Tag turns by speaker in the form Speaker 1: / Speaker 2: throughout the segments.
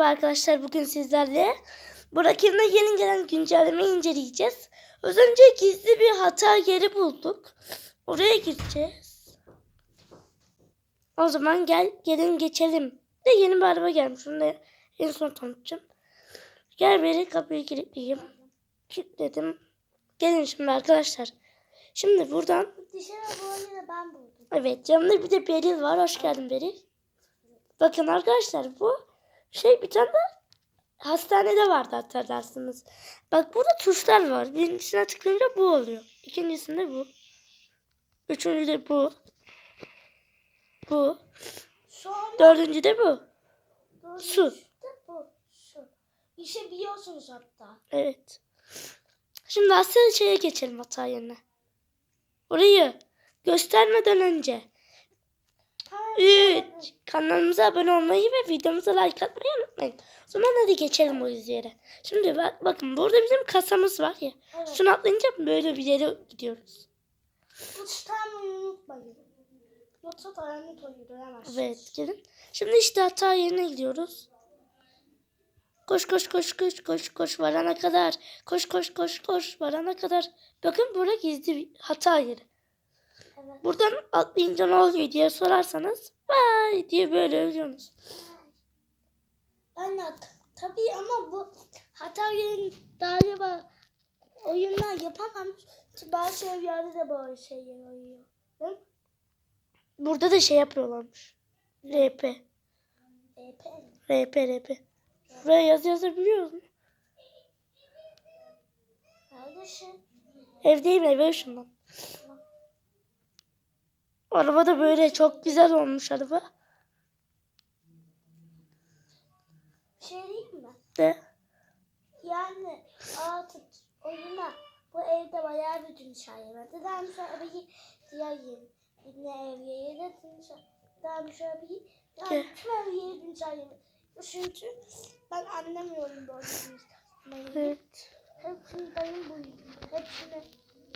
Speaker 1: Merhaba arkadaşlar bugün sizlerle Burak'ın yeni gelen güncellemeyi inceleyeceğiz. Az önce gizli bir hata yeri bulduk. Oraya gideceğiz. O zaman gel gelin geçelim. De yeni bir araba gelmiş. Onu da en son tanıtacağım. Gel beri kapıyı kilitleyeyim. Kilitledim. Gelin şimdi arkadaşlar. Şimdi buradan
Speaker 2: Dışarı bu oyunu ben buldum.
Speaker 1: Evet yanında bir de Beril var. Hoş geldin Beril. Bakın arkadaşlar bu şey bir tane de hastanede vardı hatırlarsınız. Bak burada tuşlar var. Birincisine tıklayınca bu oluyor. İkincisinde bu. Üçüncüde bu. Bu.
Speaker 2: Sonra
Speaker 1: Dördüncüde bu. Su.
Speaker 2: de bu. Su. İşe biliyorsunuz hatta.
Speaker 1: Evet. Şimdi asıl şeye geçelim hata yerine. Orayı göstermeden önce 3. Kanalımıza abone olmayı ve videomuza like atmayı unutmayın. O zaman hadi geçelim o yere. Şimdi bak, bakın burada bizim kasamız var ya.
Speaker 2: Evet.
Speaker 1: Şunu atlayınca böyle bir yere gidiyoruz.
Speaker 2: Bu çıkarmayı unutmayın. Yoksa dayanı doyuramazsınız.
Speaker 1: Evet gelin. Şimdi işte hata yerine gidiyoruz. Koş koş koş koş koş koş varana kadar. Koş koş koş koş varana kadar. Bakın burada gizli bir hata yeri.
Speaker 2: Evet.
Speaker 1: Buradan atlayınca ne oluyor diye sorarsanız vay diye böyle ölüyorsunuz.
Speaker 2: Anne tabii ama bu hata yerin galiba oyunlar yapamamış. Bazı evlerde de böyle şeyler oluyor.
Speaker 1: Burada da şey yapıyorlarmış. RP.
Speaker 2: Mi?
Speaker 1: RP RP. Buraya yaz yazabiliyor musun?
Speaker 2: Neredesin?
Speaker 1: Evdeyim eve şundan. Araba da böyle çok güzel olmuş araba.
Speaker 2: Bir şey diyeyim mi?
Speaker 1: De.
Speaker 2: Yani artık oyuna bu evde bayağı bir gün şahimetti. Daha sonra bir diğer yeni yine ev yeri daha bir şöyle bir yani tüm ev yeri gün şahimetti. Çünkü ben anlamıyorum böyle bir
Speaker 1: Evet.
Speaker 2: Hepsini benim bu hepsini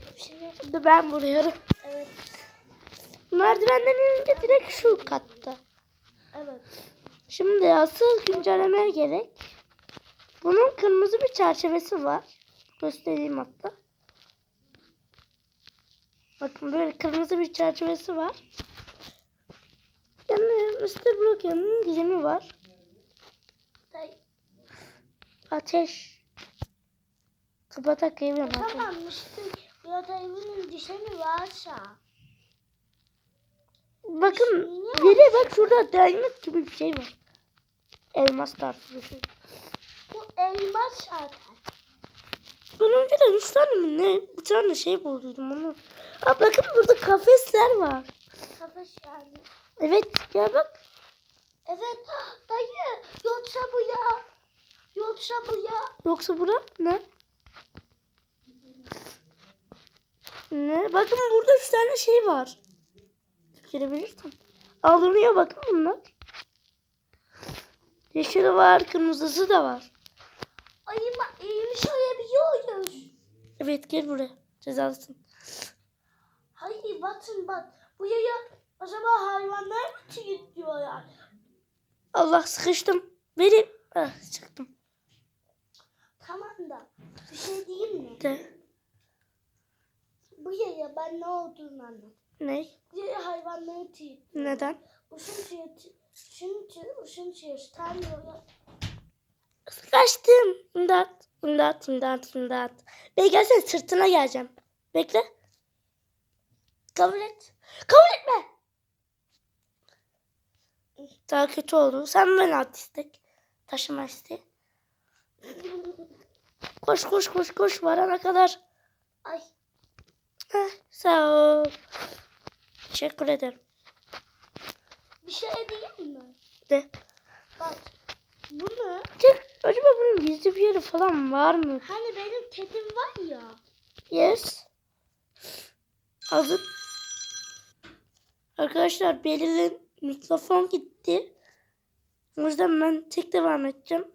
Speaker 2: hepsini
Speaker 1: Şimdi ben vuruyorum.
Speaker 2: evet
Speaker 1: Merdivenden inince direkt şu katta.
Speaker 2: evet
Speaker 1: Şimdi asıl güncellemeye gerek. Bunun kırmızı bir çerçevesi var. Göstereyim hatta. Bakın böyle kırmızı bir çerçevesi var. Yani Mr. Broken'ın gizemi var. Ateş. Kapatak evim
Speaker 2: tamam da evinin dişeni varsa
Speaker 1: Bakın biri bak şurada diamond gibi bir şey var. Elmas tarzı bir şey.
Speaker 2: bu elmas zaten.
Speaker 1: Ben önceden üç tane mi ne? Bir tane şey bulduydum onu. Aa bakın burada kafesler var.
Speaker 2: Kafes yani.
Speaker 1: Evet ya bak.
Speaker 2: Evet dayı yoksa bu ya. Yoksa bu ya.
Speaker 1: Yoksa bura ne? Ne? Bakın burada üç tane şey var. Görebilirsin. Alınıyor bakın bunlar. Yeşili var, kırmızısı da var.
Speaker 2: Ayıma eğilmiş oyabiliyoruz.
Speaker 1: Evet gel buraya. Cezalısın.
Speaker 2: Hayır bakın bak. Bu yaya acaba hayvanlar mı çiğitiyorlar?
Speaker 1: Allah sıkıştım. Verin. Ah çıktım.
Speaker 2: Tamam da bir şey diyeyim mi?
Speaker 1: De.
Speaker 2: Bu yaya ben ne olduğunu anladım.
Speaker 1: Ne?
Speaker 2: Hayvanları çiğitiyor.
Speaker 1: Neden?
Speaker 2: Uçun çiğitiyor. Çünkü uçun çiğitiyor.
Speaker 1: Sıkıştım. İmdat. İmdat, imdat, imdat. Bey gelsene sırtına geleceğim. Bekle. Kabul et. Kabul etme. Daha kötü oldu. Sen beni at istek. Taşıma isteği. Koş koş koş koş varana kadar.
Speaker 2: Ay
Speaker 1: Heh, sağ ol. Teşekkür ederim.
Speaker 2: bir şey diyeyim mi?
Speaker 1: De.
Speaker 2: Bak bunu
Speaker 1: Çık. Acaba bunun gizli bir yeri falan var mı?
Speaker 2: hani benim kedim var ya.
Speaker 1: Yes. Hazır. Arkadaşlar Beril'in mikrofon gitti. O yüzden ben tek devam edeceğim.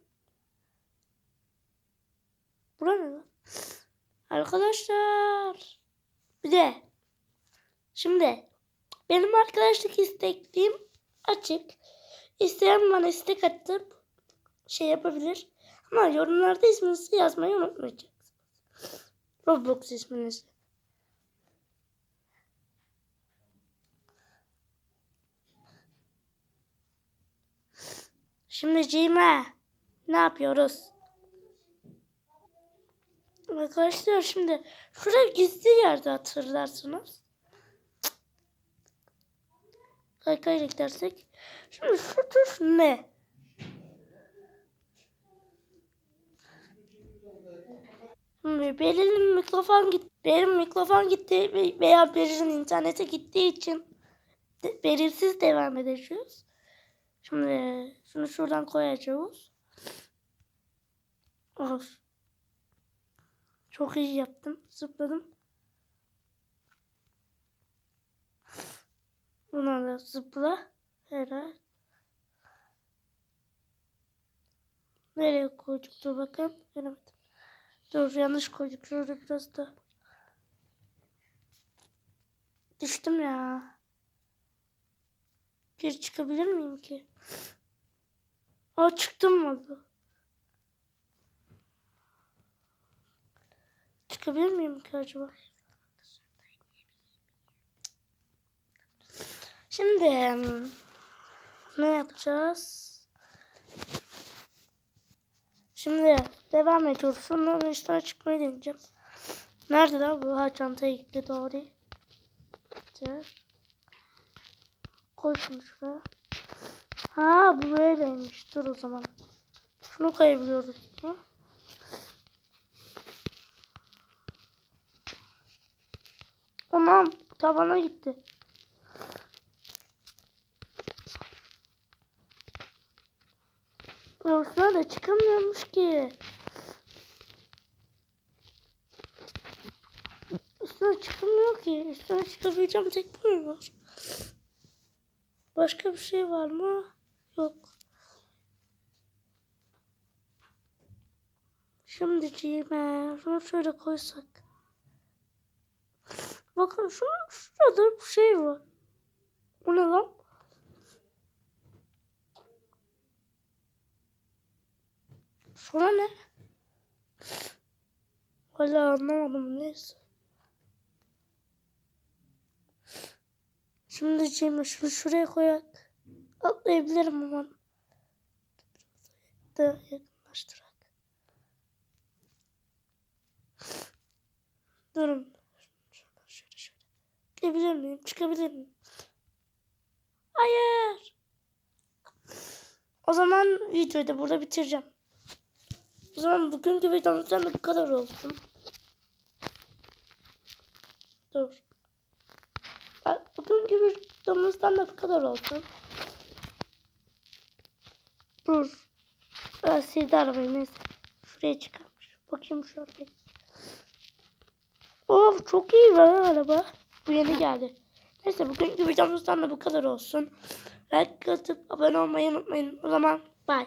Speaker 1: Bura ne lan? Arkadaşlar. Bir de. Şimdi. Benim arkadaşlık istekliğim açık. İsteyen bana istek atıp şey yapabilir. Ama yorumlarda isminizi yazmayı unutmayacaksınız. Roblox isminizi. Şimdi Cime ne yapıyoruz? Arkadaşlar şimdi şuraya gizli yerde hatırlarsınız. Kaykayla gidersek. Şimdi şu tuş ne? Şimdi mikrofon git benim mikrofon gitti ve- veya Beril'in internete gittiği için de, Beril'siz devam edeceğiz. Şimdi şunu şuradan koyacağız. Of. Çok iyi yaptım. Zıpladım. Buna da zıpla. Herhalde. Nereye koyduk? Dur bakayım. Göremedim. Dur yanlış koyduk. Şurada biraz da. Düştüm ya. Geri çıkabilir miyim ki? Aa çıktım mı? Çıkabilir miyim ki acaba? Şimdi ne yapacağız? Şimdi devam ediyoruz. Sonra üstüne çıkmayı deneyeceğim. Nerede lan bu? Ha çantaya gitti doğru. Koy şunu şuraya. Ha bu böyleymiş. Dur o zaman. Şunu koyabiliyoruz. Hı? Anam tavana gitti. Yoksa da çıkamıyormuş ki. Üstüne çıkamıyor ki. Üstüne çıkabileceğim tek mu var? Başka bir şey var mı? Yok. Şimdi cime şunu şöyle koysak. Bakın şu şurada bir şey var. Bu ne lan? Şuna ne? Hala anlamadım neyse. Şimdi Cem'i şunu şuraya koyak. Atlayabilirim ama. Da yakınlaştırak. Durun. Şuradan şöyle şöyle. Gidebilir miyim? Çıkabilir miyim? Hayır. O zaman videoyu da burada bitireceğim. O zaman bugünkü videomuzdan da bu kadar olsun. Dur. Bugünkü videomuzdan da bu kadar olsun. Dur. Ben sildi arabayı neyse. Şuraya çıkarmış. Bakayım şuraya. Of çok iyi be araba. Bu yeni geldi. Neyse bugünkü videomuzdan da bu kadar olsun. Like atıp abone olmayı unutmayın. O zaman bye.